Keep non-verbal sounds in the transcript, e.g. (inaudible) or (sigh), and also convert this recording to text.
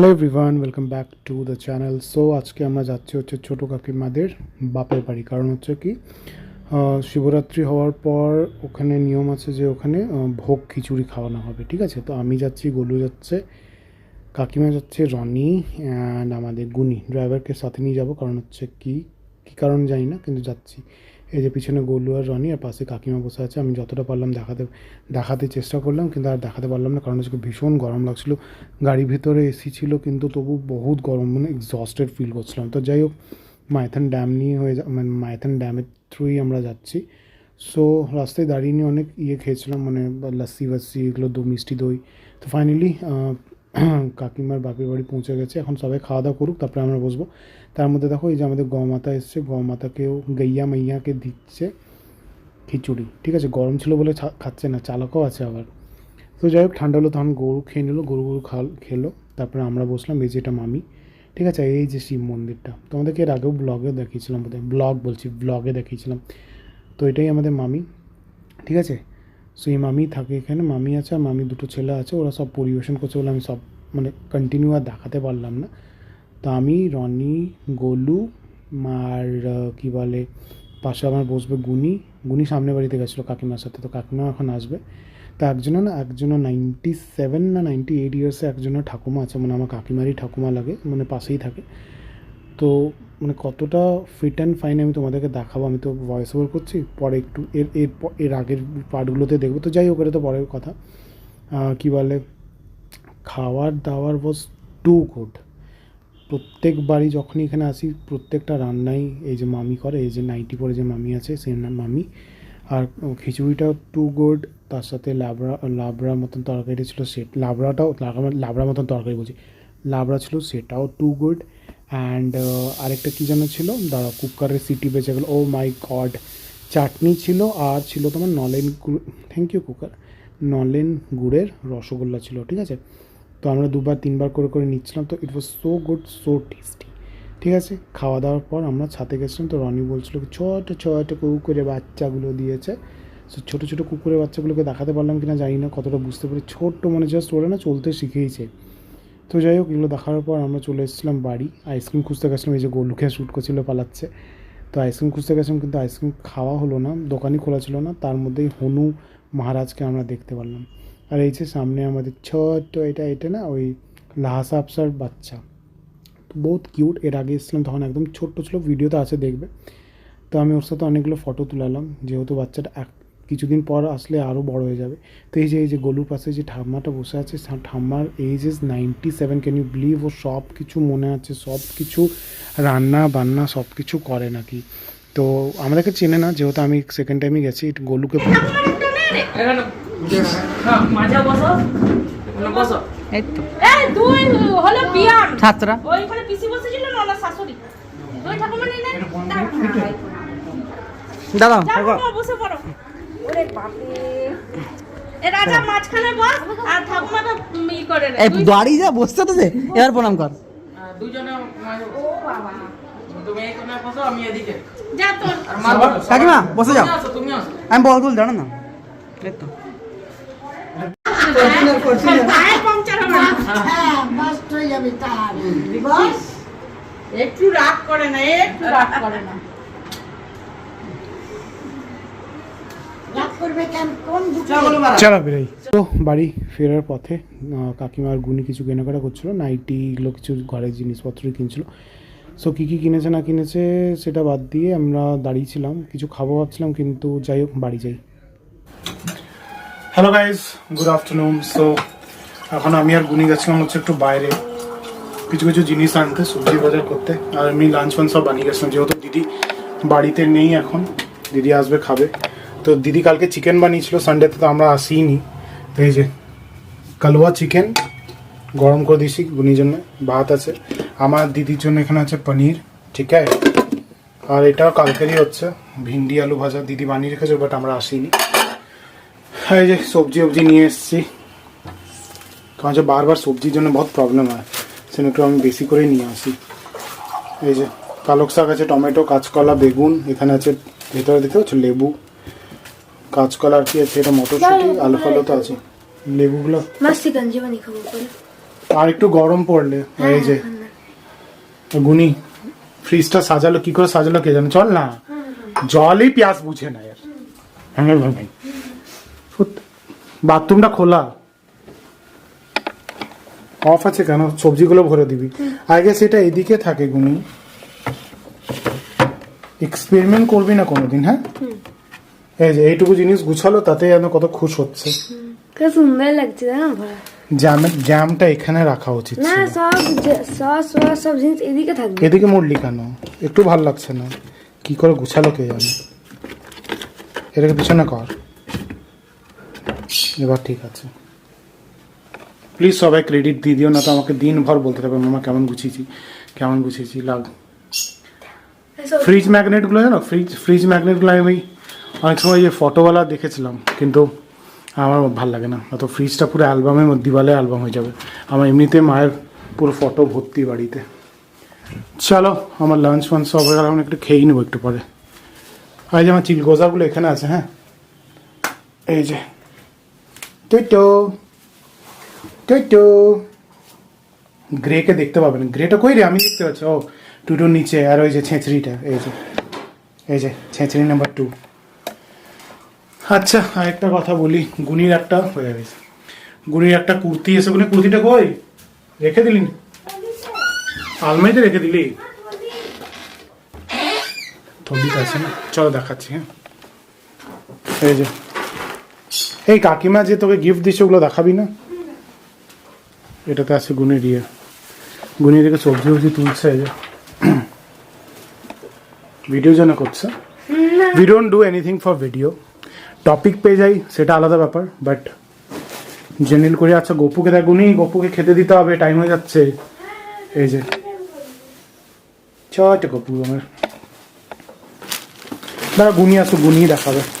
Hello everyone, welcome back to the channel. So, আজকে আমরা যাচ্ছি হচ্ছে ছোটো কাকিমাদের বাপের বাড়ি। কারণ হচ্ছে কি শিবরাত্রি হওয়ার পর ওখানে নিয়ম আছে যে ওখানে ভোগ খিচুড়ি খাওয়ানো হবে, ঠিক আছে? তো আমি যাচ্ছি, গোলু যাচ্ছে, কাকিমা যাচ্ছে, রনি অ্যান্ড আমাদের গুনি ড্রাইভারকে সাথে নিয়ে যাব, কারণ হচ্ছে কি, কী কারণ জানি না, কিন্তু যাচ্ছি। এই যে পিছনে গোলু আর রনি আর পাশে কাকিমা বসে আছে, আমি যতটা পারলাম দেখাতে দেখাতে চেষ্টা করলাম, কিন্তু আর দেখাতে পারলাম না, কারণ হচ্ছে ভীষণ গরম লাগছিল। গাড়ির ভিতরে এসি ছিল, কিন্তু তবু বহুত গরম মানে এক্সস্টেড ফিল করছিলাম। তো যাই হোক মাইথান ড্যাম নিয়ে হয়ে যা মানে মাইথান ড্যামের থ্রুই আমরা যাচ্ছি। সো রাস্তায় দাঁড়িয়ে নিয়ে অনেক ইয়ে খেয়েছিলাম মানে লাস্সি বাস্সি এগুলো দো, মিষ্টি দই। তো ফাইনালি (clears throat) কাকিমার বাপের বাড়ি পৌঁছে গেছে। এখন সবাই খাওয়া দাওয়া করুক, তারপরে আমরা বসবো। তার মধ্যে দেখো এই যে আমাদের গমাতা এসছে। গমাতাকেও গইয়া মাইয়াকে দিচ্ছে খিচুড়ি। ঠিক আছে? গরম ছিল বলে খাচ্ছে না, চালকও আছে আবার। তো যাই হোক, ঠান্ডা হলো তখন গরু খেয়ে নিল, গরু গরু খাল খেলো। তারপরে আমরা বসলাম, এই যে এটা মামি। ঠিক আছে? এই যে শিব মন্দিরটা। তোমাদেরকে এর আগেও ব্লগে দেখিয়েছিলাম বোধহয়। ব্লগ বলছি ব্লগে দেখিয়েছিলাম। তো এটাই আমাদের মামি। ঠিক আছে? সো এই মামি থাকে এখানে। মামি আছে আর মামি দুটো ছেলে আছে। ওরা সব পরিবেশন করছে বলে আমি সব মানে কন্টিনিউ আর দেখাতে পারলাম না। তো আমি রনি, গোলু আর কী বলে, পাশে আমার বসবে গুনি গুনি সামনে বাড়িতে গেছিল কাকিমার সাথে, তো কাকিমা এখন আসবে। তো একজনও না, একজনও নাইনটি সেভেন না নাইনটি এইট ইয়ার্সে একজনের ঠাকুমা আছে মানে আমার কাকিমারই ঠাকুমা লাগে মানে পাশেই থাকে। তো মানে কতটা ফিট অ্যান্ড ফাইন আমি তোমাদেরকে দেখাবো, আমি তো ভয়েস ওভার করছি, পরে একটু এর এর এর আগের পার্টগুলোতে দেখব। তো যাই হোক, এটা তো পরের কথা। কী বলে, খাওয়ার দাওয়ার ওয়াজ টু গুড প্রত্যেকবারই যখনই এখানে আসি, প্রত্যেকটা রান্নাই এই যে মামি করে, এই যে নাইটি পরে যে মামি আছে সে মামি। আর খিচুড়িটাও টু গুড তার সাথে লাবড়া লাবড়া মতন তরকারিটা ছিল সে লাবড়াটাও লাবড়া- লাবড়া মতন তরকারি বলছি। লাবড়া ছিল, সেটাও টু গুড অ্যান্ড আরেকটা কী যেন ছিল? দাঁড়া কুকারের সিটি বেঁচে গেলো। ও মাই গড চাটনি ছিল আর ছিল তোমার নলেন গুড় থ্যাংক ইউ কুকার। নলেন গুড়ের রসগোল্লা ছিল, ঠিক আছে? তো আমরা দুবার, তিনবার করে করে নিচ্ছিলাম, তো it was so good so tasty ঠিক আছে? খাওয়া দাওয়ার পর আমরা ছাতে গেছিলাম, তো রনি বলছিল কি, ছোট ছোট কুকুরে বাচ্চাগুলো দিয়েছে। সো ছোটো ছোটো কুকুরের বাচ্চাগুলোকে দেখাতে পারলাম কিনা জানি না, কতটা বুঝতে পারি, ছোট্ট মানে জাস্ট ওরা না চলতে শিখেইছে তো যাই হোক, এগুলো দেখার পর আমরা চলে এসেছিলাম বাড়ি আইসক্রিম খুঁজতে গেছিলাম, এই যে গোলুকে শ্যুট করছিল, পালাচ্ছে। তো আইসক্রিম খুঁজতে গেছিলাম, কিন্তু আইসক্রিম খাওয়া হলো না, দোকানই খোলা ছিল না, তার মধ্যেই হনু মহারাজকে আমরা দেখতে পারলাম। আর এই যে সামনে আমাদের ছোট্ট এটা এটা না, ওই লাহাসা আফসার বাচ্চা। তো বহুত কিউট এর আগে এসেছিলাম তখন একদম ছোট্ট ছিল ভিডিওতে আছে দেখবে। তো আমি ওর সাথে অনেকগুলো ফটো তুলালাম, যেহেতু বাচ্চাটা এক, কিছুদিন পর আসলে আরও বড় হয়ে যাবে। তো এই যে এই যে গলুর পাশে যে ঠাম্মাটা বসে আছে ঠাম্মার age is ninety seven can you believe ও সব কিছু মনে আছে সব কিছু রান্না বান্না সব কিছু করে নাকি। তো আমাদেরকে চেনে না, যেহেতু আমি সেকেন্ড টাইমই গেছি গলুকে এখানে হ্যাঁ, মাঝে বসো। এখানে বসো। এই তো। এই দুই হলো বিয়ান ছাত্রা। ওইখানে পিসি বসেছিল না ওনার শাশুড়ি। দুই ঠাকুমা নিয়ে দাদা বসে পড়ো ওরে এ রাজা মাঝখানে বস আর ঠাকুমাটা ই করে রে এই দুই- যা বসছে তো এবার প্রণাম কর। দুজনে ও বাবা তুমি এই বসো আমি এদিকে। যা তোর। আর মা বসো। কাকিমা, বসে যাও। আমি বল তুল জানো না। এই তো। একটু রাগ করে না একটু রাগ করে না তো বাড়ি ফেরার পথে আহ, কাকিমা গুনি কিছু কেনাকাটা করছিল নাইটি এগুলো কিছু ঘরের জিনিসপত্রই কিনছিল। সো কী কী কিনেছে না কিনেছে সেটা বাদ দিয়ে আমরা দাঁড়িয়েছিলাম কিছু খাব ভাবছিলাম কিন্তু যাই হোক বাড়ি যাই। Hello guys good afternoon so এখন আমি আর গুনি গেছিলাম হচ্ছে একটু বাইরে। কিছু কিছু জিনিস আনতে, সবজি বাজার করতে। আর আমি লাঞ্চ ফাঞ্চ সব বানিয়ে গেছিলাম, যেহেতু দিদি বাড়িতে নেই এখন। দিদি আসবে, খাবে। তো দিদি কালকে চিকেন বানিয়েছিল সানডেতে তো আমরা আসিনি তো এই যে, কালুয়া চিকেন গরম করে দিয়েছি গুনির জন্য, ভাত আছে। আমার দিদির জন্য এখানে আছে পনির, ঠিক আছে? আর এটা কালকেরই হচ্ছে, ভিন্ডি আলু ভাজা। দিদি বানিয়ে রেখেছে বাট আমরা আসিনি এই যে সবজি অবজি নিয়ে এসেছি? কারণ যে বারবার সবজির জন্য বহুত প্রবলেম হয়। সেজন্য একটু আমি বেশি করেই নিয়ে আসি। এই যে পালক শাক আছে টমেটো কাঁচকলা বেগুন এখানে আছে ভেতরে দিতে হচ্ছে লেবু। কাঁচকলা আর কি আছে এটা মটরশুঁটি আলু ফালু তো আছে। লেবুগুলো আর একটু গরম পড়লে এই যে গুনি ফ্রিজটা সাজালো কি করে সাজালো কে জানে? চল না। জলই পেঁয়াজ বুঝে না হ্যাঁ ভাই বাথরুমটা খোলা। অফ আছে কেন? সবজিগুলো ভরে দিবি। আগে সেটা এদিকে থাকে গুনি এক্সপেরিমেন্ট করবি না কোনোদিন হ্যাঁ? এই যে এইটুকু জিনিস গুছালো তাতে যেন কত খুশ হচ্ছে। সুন্দর লাগছে ভরা জ্যামটা এখানে রাখা উচিত না সব সস সস সব জিনিস এদিকে থাকবে। এদিকে মুড়লি কেন? একটু ভালো লাগছে না। কি করে গুছালো কে জানে? এটাকে পিছনে কর। এবার ঠিক আছে। প্লিজ সবাই ক্রেডিট দিয়ে দিও না তো আমাকে দিনভর বলতে থাকবে মামা কেমন গুছিয়েছি? কেমন গুছিয়েছি? লাগ ফ্রিজ ম্যাগনেটগুলো জানো? ফ্রিজ ফ্রিজ ম্যাগনেটগুলো আমি অনেক সময় যে ফটোওয়ালা দেখেছিলাম কিন্তু আমার ভালো লাগে না। অত ফ্রিজটা পুরো অ্যালবামের মধ্যে দিওয়ালে অ্যালবাম হয়ে যাবে। আমার এমনিতে মায়ের পুরো ফটো ভর্তি বাড়িতে। চলো আমার লাঞ্চ ফাঞ্চ সব হয়ে গেল এখন একটু খেয়েই নেব একটু পরে। যে আমার চিল গোজাগুলো এখানে আছে হ্যাঁ? এই যে। টেটো টেটো গ্রেকে দেখতে পাবেন। গ্রেটা কই রে? আমি দেখতে পাচ্ছি। ও, টুটুর নিচে। আর ওই যে ছেঁচড়িটা। এই যে। এই যে, ছেঁচড়ি নাম্বার টু আচ্ছা আরেকটা কথা বলি। গুনির একটা হয়ে গেছে। গুনির একটা কুর্তি এসে গুনি কুর্তিটা কই? রেখে দিলি আলমারিতে রেখে দিলি? থলিতে আছে না? চলো দেখাচ্ছি হ্যাঁ। এই যে। এই কাকিমা যে তোকে গিফট দিচ্ছে ওগুলো দেখাবি না? এটাতে আছে গুণের ইয়ে। গুনির দিকে সবজি ফবজি তুলছে যে। ভিডিও যেন করছে। We don't do anything for video topic পেয়ে যাই সেটা আলাদা ব্যাপার বাট জেনারেল করে আচ্ছা গপুকে দেখ গুনি গপুকে খেতে দিতে হবে টাইম হয়ে যাচ্ছে। এই যে। ছোট গপু আমার। দাঁড়া গুনি আসো গুনি দেখাবে।